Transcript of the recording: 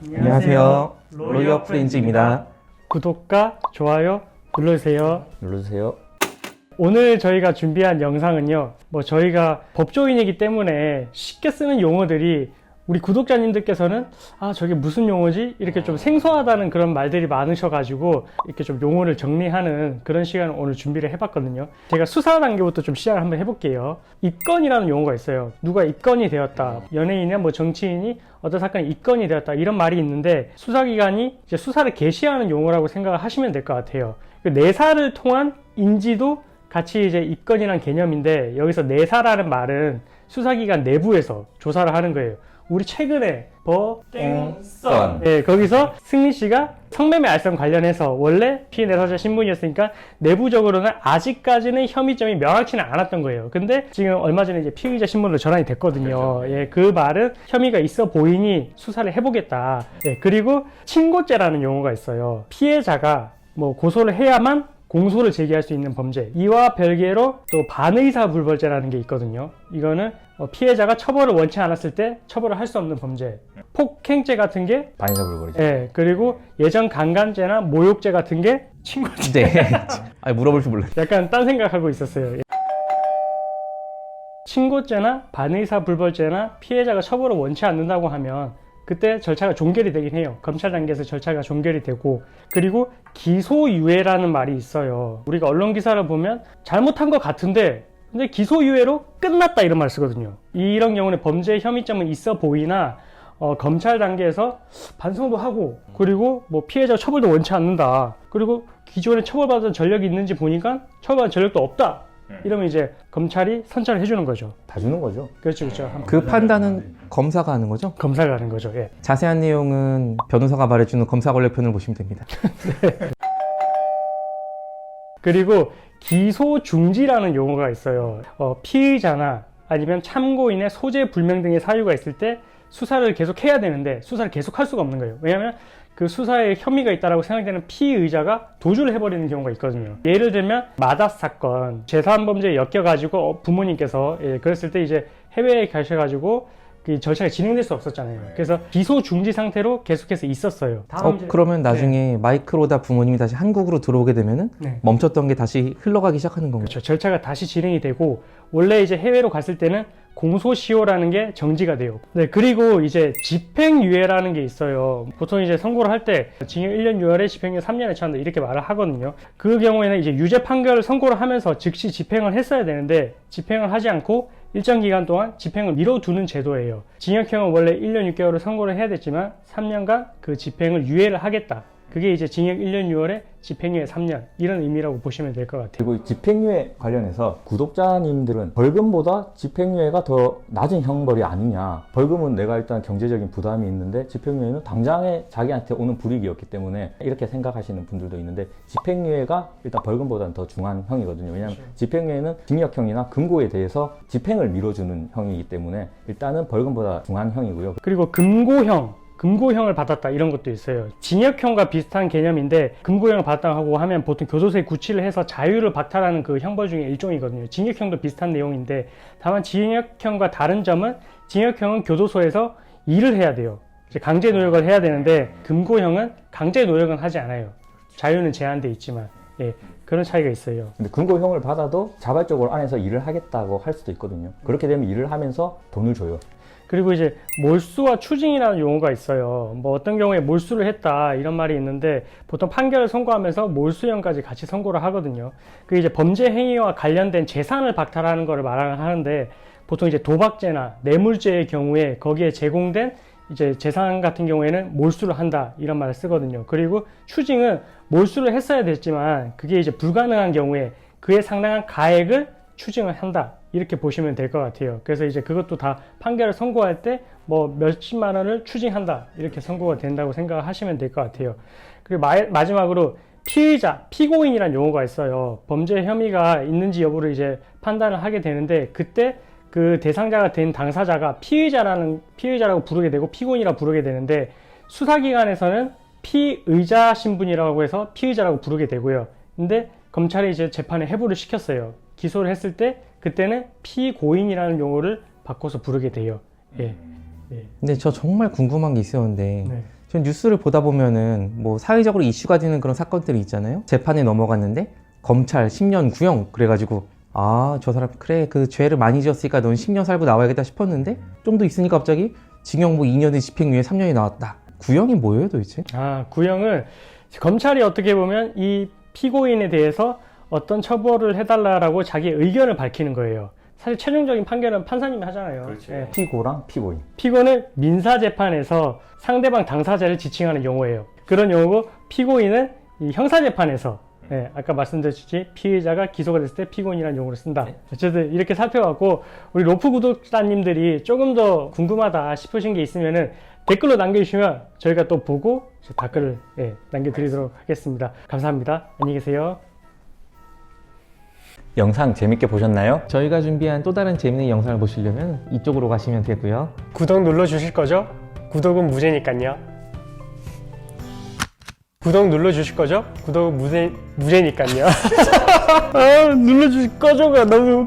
안녕하세요. 로이어 프렌즈입니다. 구독과 좋아요 눌러주세요. 눌러주세요. 오늘 저희가 준비한 영상은요, 뭐 저희가 법조인이기 때문에 쉽게 쓰는 용어들이 우리 구독자님들께서는 아 저게 무슨 용어지 이렇게 좀 생소하다는 그런 말들이 많으셔가지고 이렇게 좀 용어를 정리하는 그런 시간을 오늘 준비를 해봤거든요. 제가 수사 단계부터 좀 시작을 한번 해볼게요. 입건이라는 용어가 있어요. 누가 입건이 되었다. 연예인이나 뭐 정치인이 어떤 사건이 입건이 되었다 이런 말이 있는데 수사기관이 이제 수사를 개시하는 용어라고 생각을 하시면 될 것 같아요. 그 내사를 통한 인지도 같이 이제 입건이란 개념인데 여기서 내사라는 말은 수사기관 내부에서 조사를 하는 거예요. 우리 최근에 버땡썬 네, 거기서 승리 씨가 성매매 알선 관련해서 원래 피해 내 사자 신분이었으니까 내부적으로는 아직까지는 혐의점이 명확치는 않았던 거예요. 근데 지금 얼마 전에 이제 피의자 신분으로 전환이 됐거든요. 예, 그 말은 혐의가 있어 보이니 수사를 해보겠다. 예, 그리고 친고죄라는 용어가 있어요. 피해자가 뭐 고소를 해야만 공소를 제기할 수 있는 범죄. 이와 별개로 또 반의사 불벌죄라는 게 있거든요. 이거는 어, 피해자가 처벌을 원치 않았을 때 처벌을 할 수 없는 범죄. 폭행죄 같은 게 반의사 불벌이죠. 예, 그리고 예전 강간죄나 모욕죄 같은 게 친고죄. 네. 아 물어볼 줄 몰라요. 약간 딴 생각하고 있었어요. 예. 친고죄나 반의사 불벌죄나 피해자가 처벌을 원치 않는다고 하면 그때 절차가 종결이 되긴 해요. 검찰 단계에서 절차가 종결이 되고 그리고 기소유예라는 말이 있어요. 우리가 언론 기사를 보면 잘못한 것 같은데 근데 기소유예로 끝났다 이런 말 쓰거든요. 이런 경우는 범죄 혐의점은 있어 보이나 어, 검찰 단계에서 반성도 하고 그리고 뭐 피해자 처벌도 원치 않는다. 그리고 기존에 처벌받은 전력이 있는지 보니까 처벌받은 전력도 없다. 이러면 이제 검찰이 선처를 해주는 거죠. 다 주는 거죠. 그렇죠, 그렇죠. 그 판단은 검사가 하는 거죠? 검사가 하는 거죠. 예. 자세한 내용은 변호사가 말해주는 검사 권례편을 보시면 됩니다. 그리고 기소 중지라는 용어가 있어요. 어, 피의자나 아니면 참고인의 소재 불명 등의 사유가 있을 때 수사를 계속 해야 되는데 수사를 계속 할 수가 없는 거예요. 왜냐하면 그 수사에 혐의가 있다라고 생각되는 피의자가 도주를 해버리는 경우가 있거든요. 예를 들면 마다스 사건 재산 범죄에 엮여가지고 어, 부모님께서 예, 그랬을 때 이제 해외에 가셔가지고 그 절차가 진행될 수 없었잖아요. 그래서 기소 중지 상태로 계속해서 있었어요. 어, 그러면 나중에 마이크로다 부모님이 다시 한국으로 들어오게 되면은 네. 멈췄던 게 다시 흘러가기 시작하는 건가요? 그렇죠. 절차가 다시 진행이 되고 원래 이제 해외로 갔을 때는 공소시효라는 게 정지가 돼요. 네, 그리고 이제 집행유예라는 게 있어요. 보통 이제 선고를 할 때 징역 1년 6월에 집행유예 3년에 처한다 이렇게 말을 하거든요. 그 경우에는 이제 유죄 판결을 선고를 하면서 즉시 집행을 했어야 되는데 집행을 하지 않고 일정 기간 동안 집행을 미뤄두는 제도예요. 징역형은 원래 1년 6개월을 선고를 해야 됐지만 3년간 그 집행을 유예를 하겠다. 그게 이제 징역 1년 6월에 집행유예 3년 이런 의미라고 보시면 될 것 같아요. 그리고 이 집행유예 관련해서 구독자님들은 벌금보다 집행유예가 더 낮은 형벌이 아니냐. 벌금은 내가 일단 경제적인 부담이 있는데 집행유예는 당장에 자기한테 오는 불이익이었기 때문에 이렇게 생각하시는 분들도 있는데 집행유예가 일단 벌금보다는 더 중한 형이거든요. 왜냐하면 집행유예는 징역형이나 금고에 대해서 집행을 미뤄주는 형이기 때문에 일단은 벌금보다 중한 형이고요. 그리고 금고형, 금고형을 받았다 이런 것도 있어요. 징역형과 비슷한 개념인데 금고형을 받았다고 하면 보통 교도소에 구치를 해서 자유를 박탈하는 그 형벌 중에 일종이거든요. 징역형도 비슷한 내용인데 다만 징역형과 다른 점은 징역형은 교도소에서 일을 해야 돼요. 강제 노역을 해야 되는데 금고형은 강제 노역은 하지 않아요. 자유는 제한돼 있지만 예, 그런 차이가 있어요. 근데 금고형을 받아도 자발적으로 안에서 일을 하겠다고 할 수도 있거든요. 그렇게 되면 일을 하면서 돈을 줘요. 그리고 이제 몰수와 추징이라는 용어가 있어요. 뭐 어떤 경우에 몰수를 했다 이런 말이 있는데 보통 판결을 선고하면서 몰수형까지 같이 선고를 하거든요. 그 이제 범죄 행위와 관련된 재산을 박탈하는 것을 말하는데 보통 이제 도박죄나 뇌물죄의 경우에 거기에 제공된 이제 재산 같은 경우에는 몰수를 한다 이런 말을 쓰거든요. 그리고 추징은 몰수를 했어야 됐지만 그게 이제 불가능한 경우에 그에 상당한 가액을 추징을 한다 이렇게 보시면 될 것 같아요. 그래서 이제 그것도 다 판결을 선고할 때 뭐 몇십만 원을 추징한다 이렇게 선고가 된다고 생각하시면 될 것 같아요. 그리고 마, 지막으로 피의자, 피고인이라는 용어가 있어요. 범죄 혐의가 있는지 여부를 이제 판단을 하게 되는데 그때 그 대상자가 된 당사자가 피의자라는 피의자라고 부르게 되고 피고인이라고 부르게 되는데 수사기관에서는 피의자 신분이라고 해서 피의자라고 부르게 되고요. 근데 검찰이 이제 재판에 해부를 시켰어요. 기소를 했을 때 그때는 피고인이라는 용어를 바꿔서 부르게 돼요. 예. 예. 근데 저 정말 궁금한 게 있었는데 네. 전 뉴스를 보다 보면은 뭐 사회적으로 이슈가 되는 그런 사건들이 있잖아요. 재판에 넘어갔는데 검찰 10년 구형 그래가지고 아 저 사람 그래 그 죄를 많이 지었으니까 넌 10년 살고 나와야겠다 싶었는데 좀 더 있으니까 갑자기 징역 뭐 2년에 집행유예 3년이 나왔다. 구형이 뭐예요 도대체? 아, 구형은 검찰이 어떻게 보면 이 피고인에 대해서 어떤 처벌을 해달라라고 자기 의견을 밝히는 거예요. 사실 최종적인 판결은 판사님이 하잖아요. 예. 피고랑 피고인. 피고는 민사 재판에서 상대방 당사자를 지칭하는 용어예요. 그런 용어고 피고인은 이 형사 재판에서 예, 아까 말씀드렸듯이 피의자가 기소가 됐을 때 피고인이라는 용어를 쓴다. 어쨌든 이렇게 살펴봤고 우리 로프 구독자님들이 조금 더 궁금하다 싶으신 게 있으면은 댓글로 남겨주시면 저희가 또 보고 댓글을 예, 남겨드리도록 하겠습니다. 감사합니다. 안녕히 계세요. 영상 재밌게 보셨나요? 저희가 준비한 또 다른 재밌는 영상을 보시려면 이쪽으로 가시면 되고요. 구독 눌러주실 거죠? 구독은 무제니까요. 구독 눌러주실 거죠? 구독은 무제, 무제니까요. 아, 눌러주실 거죠가 너무